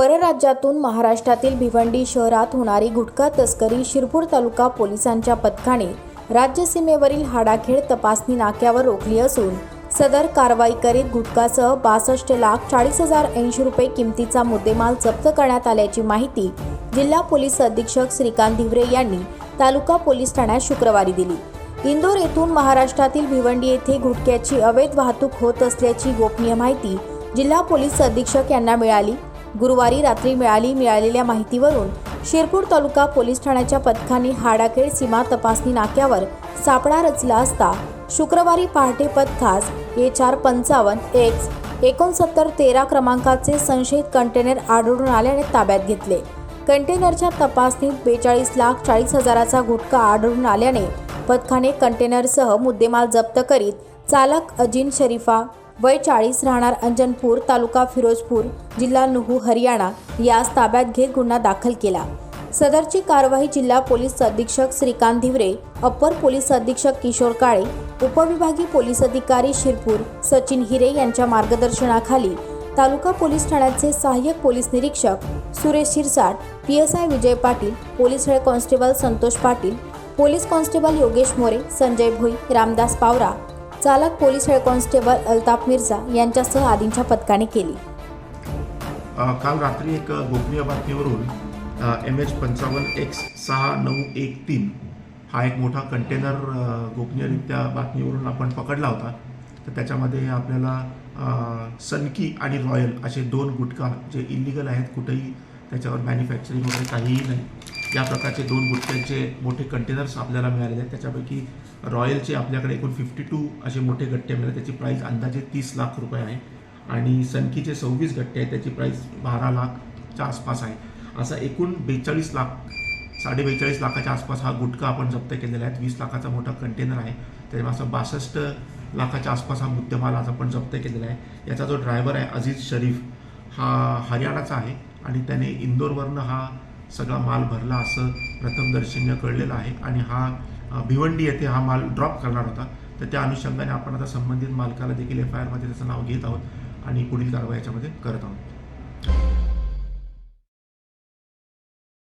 परराज्यातून महाराष्ट्रातील भिवंडी शहरात होणारी गुटखा तस्करी शिरपूर तालुका पोलिसांच्या पथकाने राज्य सीमेवरील हाडाखेड तपासणी नाक्यावर रोखली असून सदर कारवाई करीत गुटखासह बासष्ट लाख चाळीस हजार ऐंशी रुपये किमतीचा मुद्देमाल जप्त करण्यात आल्याची माहिती जिल्हा पोलीस अधीक्षक श्रीकांत धिवरे यांनी तालुका पोलीस ठाण्यात शुक्रवारी दिली. इंदोर येथून महाराष्ट्रातील भिवंडी येथे गुटख्याची अवैध वाहतूक होत असल्याची गोपनीय माहिती जिल्हा पोलीस अधीक्षक यांना मिळाली. गुरुवारी रात्री मिळाली मिळालेल्या माहितीवरून शिरपूर तालुका पोलीस ठाण्याच्या पथकाने हाडाखेड सीमा तपासणी नाक्यावर सापळा रचला असता शुक्रवारी पहाटे पथकास ए चार पंचावन्न एक्स एकोणसत्तर तेरा क्रमांकाचे संशयित कंटेनर आढळून आल्याने ताब्यात घेतले. कंटेनरच्या तपासणीत बेचाळीस लाख चाळीस हजाराचा गुटखा आढळून आल्याने पथकाने कंटेनरसह मुद्देमाल जप्त करीत चालक अजिन शरीफा वय चाळीस राहणार अंजनपूर तालुका फिरोजपूर जिल्हा नुहू हरियाणा यास ताब्यात घेत गुन्हा दाखल केला. सदरची कारवाई जिल्हा पोलीस अधीक्षक श्रीकांत धिवरे अप्पर पोलीस अधीक्षक किशोर काळे उपविभागीय पोलीस अधिकारी शिरपूर सचिन हिरे यांच्या मार्गदर्शनाखाली तालुका पोलीस ठाण्याचे सहाय्यक पोलीस निरीक्षक Suresh Shirsat P S I Vijay Patil police head constable Santosh Patil police constable Yogesh More Sanjay Bhui Ramdas Pawara चालक police head constable Altaf Mirza यांच्यासह आदींच्या पथकाने केली. काल रात्री एक गोपनीय बातमीवरून एम एच पंचावन्न एक्स सहा नऊ एक तीन हा एक मोठा कंटेनर गोपनीयरित्या बातमीवरून आपण पकडला होता. तर त्याच्यामध्ये आपल्याला सनकी आणि रॉयल असे दोन गुटखा जे इलिगल आहेत कुठेही त्याच्यावर मॅन्युफॅक्चरिंग वगैरे काहीही नाही. या प्रकारचे दोन गुटख्यांचे मोठे कंटेनर्स आपल्याला मिळालेले आहेत. त्याच्यापैकी रॉयलचे आपल्याकडे एकूण फिफ्टी टू असे मोठे गट्टे मिळाले. त्याची प्राईस अंदाजे तीस लाख रुपये आहे. आणि सनकीचे सव्वीस गट्टे आहेत. त्याची प्राईस बारा लाखच्या आसपास आहे. असा एकूण बेचाळीस लाख साडे बेचाळीस लाखाच्या आसपास हा गुटखा आपण जप्त केलेला आहे. वीस लाखाचा मोठा कंटेनर आहे. त्याच्यामुळे असं बासष्ट लाखाच्या आसपास हा मुद्देमाल आज आपण जप्त केलेला आहे. याचा जो ड्रायव्हर आहे अजीज शरीफ हा हरियाणाचा आहे. आणि त्याने इंदोरवरनं हा सगळा माल भरला असं प्रथमदर्शनीय कळलेलं आहे. आणि हा भिवंडी येथे हा माल ड्रॉप करणार होता. तर त्या अनुषंगाने आपण आता संबंधित मालकाला देखील एफ आय आरमध्ये त्याचं नाव घेत आहोत आणि पुढील कारवाई याच्यामध्ये करत आहोत.